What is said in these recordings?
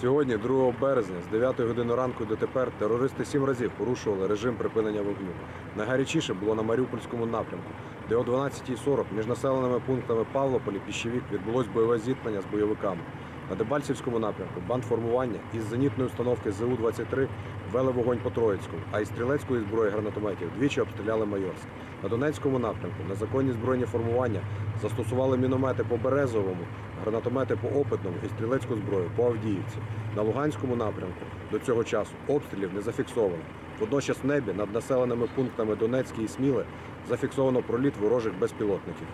Сьогодні, 2 березня, з 9 години ранку дотепер терористи сім разів порушували режим припинення вогню. Найгарячіше було на Маріупольському напрямку, де о 12.40 між населеними пунктами Павлополі Піщевік відбулось бойове зіткнення з бойовиками. На Дебальцівському напрямку бандформування із зенітної установки ЗУ-23 вели вогонь по Троїцькому, а із стрілецької зброї гранатометів двічі обстріляли Майорськ. На Донецькому напрямку незаконні збройні формування застосували міномети по Березовому, гранатомети по Опитному і стрілецьку зброю по Авдіївці. На Луганському напрямку до цього часу обстрілів не зафіксовано. Водночас в небі над населеними пунктами Донецькі і Сміле зафіксовано проліт ворожих безпілотників.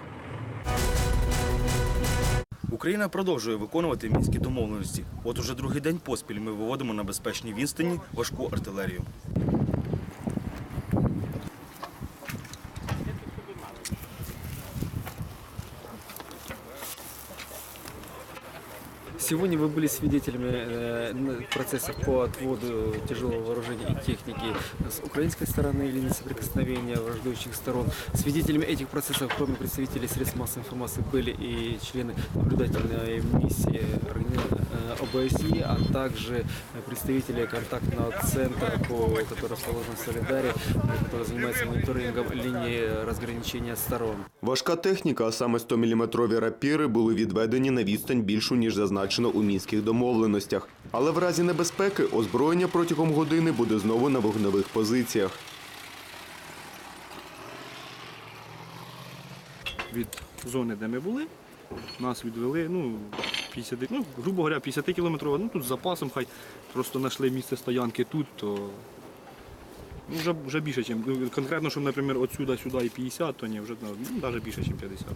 Україна продовжує виконувати мінські домовленості. От уже другий день поспіль ми виводимо на безпечній відстані важку артилерію. Сегодня вы были свидетелями э, процессов по отводу тяжелого вооружения и техники с украинской стороны, линии соприкосновения враждующих сторон. Свидетелями этих процессов, кроме представителей средств массовой информации, были и члены наблюдательной миссии ОБСЕ, а также э, представители контактного центра, по, который расположен в Солидаре, э, который занимается мониторингом линии разграничения сторон. Важка техніка, а саме 100-мм рапіри, були відведені на відстань більшу, ніж зазначено у мінських домовленостях. Але в разі небезпеки озброєння протягом години буде знову на вогневих позиціях. від зони, де ми були, нас відвели, ну, 50, ну, грубо говоря, 50 кілометрова, ну тут з запасом, хай просто знайшли місце стоянки тут, то ну, вже, вже більше, ніж, ну, конкретно, щоб, наприклад, отсюда сюди і 50, то ні, вже ну, навіть більше, ніж 50.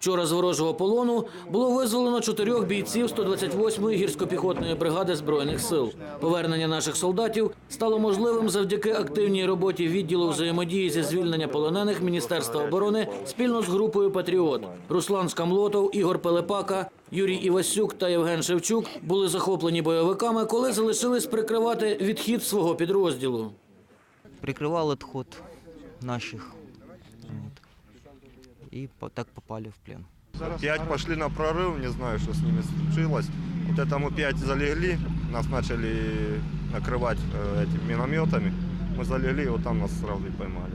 Вчора з ворожого полону було визволено чотирьох бійців 128-ї гірсько-піхотної бригади збройних сил. Повернення наших солдатів стало можливим завдяки активній роботі відділу взаємодії зі звільнення полонених Міністерства оборони спільно з групою Патріот. Руслан Скамлотов, Ігор Пелепака, Юрій Івасюк та Євген Шевчук були захоплені бойовиками, коли залишились прикривати відхід свого підрозділу. прикрывал отход наших Вот. И по- так попали в плен. Пять пошли на прорыв, не знаю, что с ними случилось. Вот этому пять залегли, нас начали накрывать э, этими минометами. Мы залегли, и вот там нас сразу и поймали.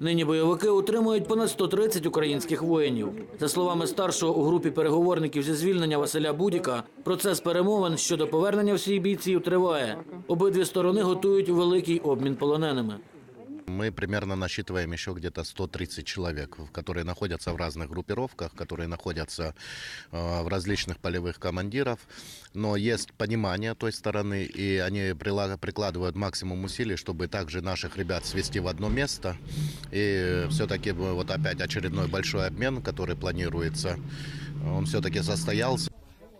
Нині бойовики утримують понад 130 українських воїнів. За словами старшого у групі переговорників зі звільнення Василя Будіка, процес перемовин щодо повернення всіх бійців триває. Обидві сторони готують великий обмін полоненими. Мы примерно насчитываем еще где-то 130 человек, которые находятся в разных группировках, которые находятся э, в различных полевых командиров. Но есть понимание той стороны, и они прикладывают максимум усилий, чтобы также наших ребят свести в одно место. И все-таки вот опять очередной большой обмен, который планируется, он все-таки состоялся.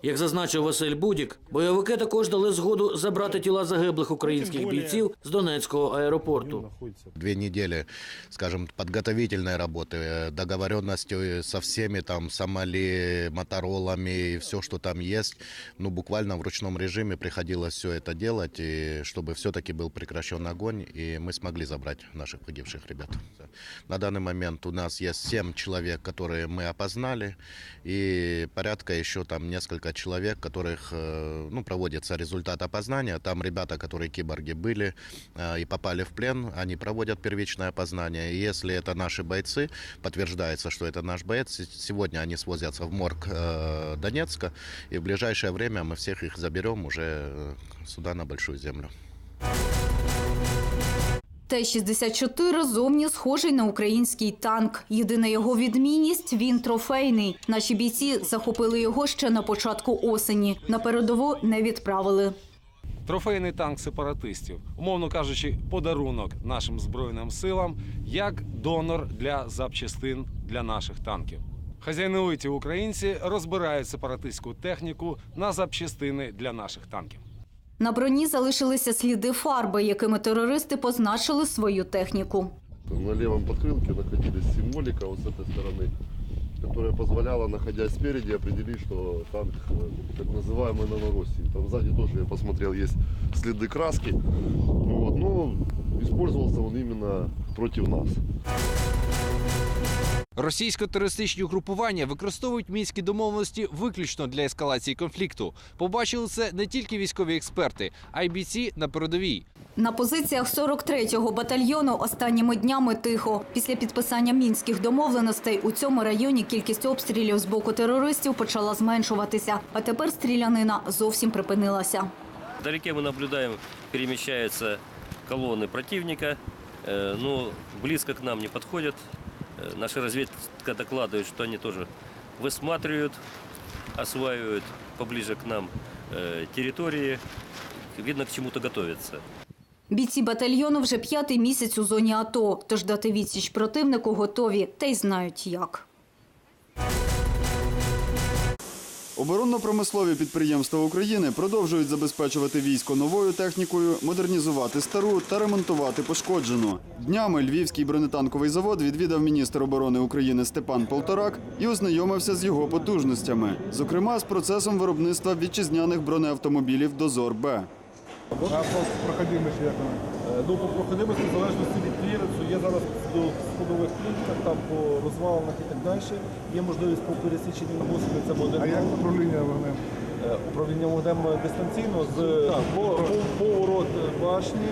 Як зазначив Василь Будік, бойовики також дали згоду забрати тіла загиблих українських бійців з Донецького аеропорту. две недели, скажем, подготовительной работы, э, договоренности со всеми там Сомали, Моторолами и все, что там есть. Ну, буквально в ручном режиме приходилось все это делать, и чтобы все-таки был прекращен огонь, и мы смогли забрать наших погибших ребят. На данный момент у нас есть семь человек, которые мы опознали, и порядка еще там несколько человек, которых э, ну, проводится результат опознания. Там ребята, которые киборги были э, и попали в плен, они проводят первичное опознание. И если это наши бойцы, подтверждается, что это наш боец, сегодня они свозятся в морг э, Донецка, и в ближайшее время мы всех их заберем уже сюда, на Большую Землю. Т-64 зовні схожий на український танк. Єдина його відмінність – він трофейний. Наші бійці захопили його ще на початку осені. На передову не відправили. Трофейний танк сепаратистів, умовно кажучи, подарунок нашим збройним силам як донор для запчастин для наших танків. Хазяйновиті українці розбирають сепаратистську техніку на запчастини для наших танків. На броні залишилися сліди фарби, якими терористи позначили свою техніку. На левом подкрылке находилась символика вот с этой стороны, которая позволяла, находясь спереди, определить, что танк э, так называемый на Новороссии. Там сзади тоже, я посмотрел, есть следы краски. Вот, но использовался он именно против нас. Російсько-терористичні угрупування використовують мінські домовленості виключно для ескалації конфлікту. Побачили це не тільки військові експерти, а й бійці на передовій. На позиціях 43-го батальйону останніми днями тихо. Після підписання мінських домовленостей у цьому районі кількість обстрілів з боку терористів почала зменшуватися. А тепер стрілянина зовсім припинилася. Вдалеке мы наблюдаем, перемещаются колонны противника, э, но близко к нам не подходят. Э, Наша разведка докладывает, что они тоже высматривают, осваивают поближе к нам э, территории. Видно, к чему-то готовятся. Бійці батальйону вже п'ятий місяць у зоні АТО, тож дати відсіч противнику готові та й знають як. Оборонно-промислові підприємства України продовжують забезпечувати військо новою технікою, модернізувати стару та ремонтувати пошкоджену. Днями Львівський бронетанковий завод відвідав міністр оборони України Степан Полторак і ознайомився з його потужностями, зокрема з процесом виробництва вітчизняних бронеавтомобілів Дозор Б. А Ну, по проходимості, в залежності від кліренсу, є зараз до сходових клініках, там по розвалах і так далі. Є можливість по пересіченню нагосити, це буде. А як управління вогнем? Управління вогнем дистанційно з по- по- поворот башні,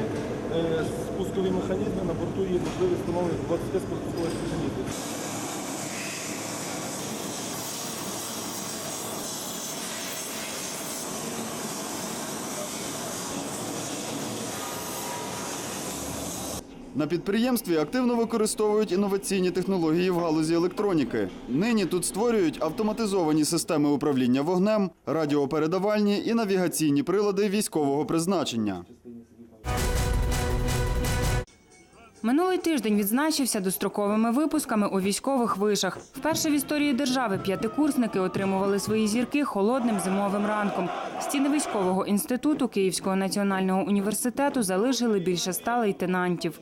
е, спускові механізми, на борту є можливість встановлення 20 спускових механізмів. На підприємстві активно використовують інноваційні технології в галузі електроніки. Нині тут створюють автоматизовані системи управління вогнем, радіопередавальні і навігаційні прилади військового призначення. Минулий тиждень відзначився достроковими випусками у військових вишах. Вперше в історії держави п'ятикурсники отримували свої зірки холодним зимовим ранком. Стіни військового інституту Київського національного університету залишили більше ста лейтенантів.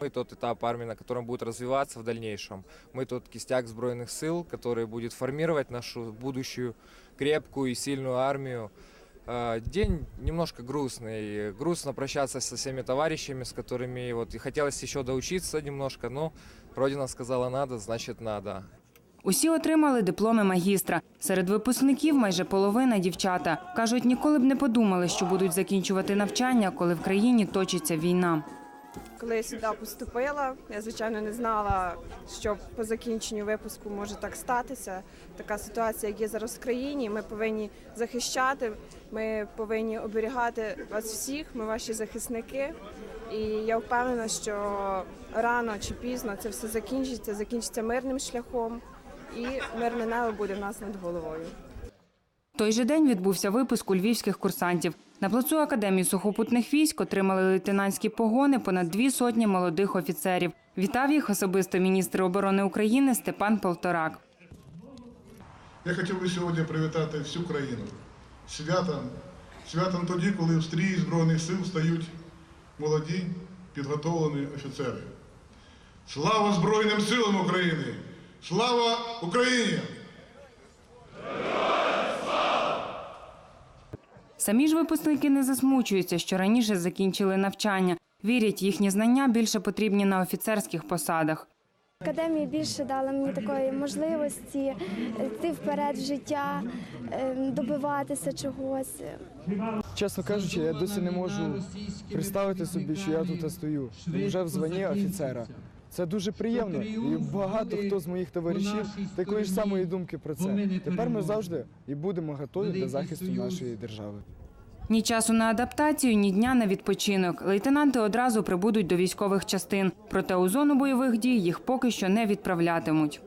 Мы тот этап армии, на котором будет развиваться в дальнейшем. Мы тот кистяк сбройных сил, который будет формировать нашу будущую крепкую и сильную армию. Э, День немножко грустный. Грустно прощаться со всеми товарищами, с которыми вот и хотелось еще доучиться немножко, но Родина сказала надо, значит надо. Усі отримали дипломи магістра. Серед випускників майже половина дівчата. Кажуть, ніколи б не подумали, що будуть закінчувати навчання, коли в країні точиться війна. Коли я сюди поступила, я звичайно не знала, що по закінченню випуску може так статися. Така ситуація, як є зараз в країні. Ми повинні захищати, ми повинні оберігати вас всіх. Ми ваші захисники. І я впевнена, що рано чи пізно це все закінчиться, закінчиться мирним шляхом, і мирне небо буде в нас над головою. Той же день відбувся випуск у львівських курсантів. На плацу Академії сухопутних військ отримали лейтенантські погони понад дві сотні молодих офіцерів. Вітав їх особисто міністр оборони України Степан Полторак. Я хотів би сьогодні привітати всю країну святом, святом тоді, коли в стрії Збройних сил стають молоді, підготовлені офіцери. Слава Збройним силам України! Слава Україні! Самі ж випускники не засмучуються, що раніше закінчили навчання. Вірять, їхні знання більше потрібні на офіцерських посадах. Академія більше дала мені такої можливості е, йти вперед в життя, е, добиватися чогось. Чесно кажучи, я досі не можу представити собі, що я тут стою. Вже в званні офіцера. Це дуже приємно. І багато хто з моїх товаришів такої ж самої думки про це. Тепер ми завжди і будемо готові до захисту нашої держави. Ні часу на адаптацію, ні дня на відпочинок. Лейтенанти одразу прибудуть до військових частин. Проте у зону бойових дій їх поки що не відправлятимуть.